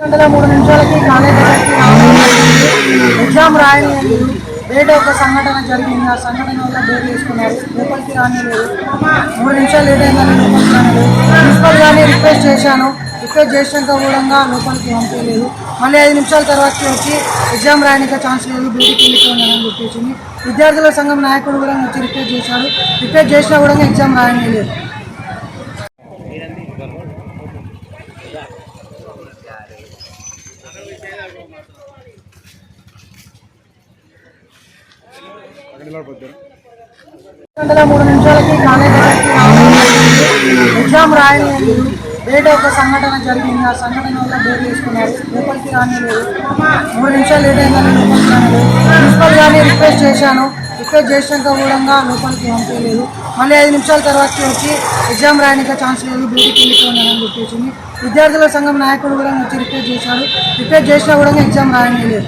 గంటల మూడు నిమిషాలకి కాలేజీ ఎగ్జామ్ రాయని బయట ఒక సంఘటన జరిగింది. ఆ సంఘటన వల్ల బయట వేసుకున్నారు. లోపలికి రానిలేదు. మూడు నిమిషాలు లేట్ అయిందని ప్రిన్సిపల్ గారిని రిక్వెస్ట్ చేశాను. రిక్వెస్ట్ చేసినాక కూడా లోపలికి పంపలేదు. మళ్ళీ ఐదు నిమిషాల తర్వాత వచ్చి ఎగ్జామ్ రాయడానికి ఛాన్స్ లేదు బయటికి వెళ్ళిపోయిందని చెప్పేసి. విద్యార్థుల సంఘం నాయకుడు కూడా వచ్చి రిక్వెస్ట్ చేశాడు. రిక్వెస్ట్ చేసినా కూడా ఎగ్జామ్ రాయలేదు గంటల మూడు నిమిషాలకి కాలేజీ ఎగ్జామ్ రాయలేదు. బయట ఒక సంఘటన జరిగింది. ఆ సంఘటన వల్ల డేట్ తీసుకున్నారు లోపలికి రానిలేదు. మూడు నిమిషాలు లేట్ అయిందని లోపలికి రానిలేదు ప్రిన్సిపల్ గారిని రిక్వెస్ట్ చేశాను. రిక్వెస్ట్ చేసినాక కూడా లోపలికి పంపించలేదు. మళ్ళీ ఐదు నిమిషాల తర్వాతకి వచ్చి ఎగ్జామ్ రాయడానికి ఛాన్స్ లేదు. బయటికి వెళ్ళిపోయినానని చెప్పేసి విద్యార్థుల సంఘం నాయకుడు కూడా వచ్చి రిక్వెస్ట్ చేశాడు రిక్వెస్ట్ చేసినా కూడా ఎగ్జామ్ రాయలేదు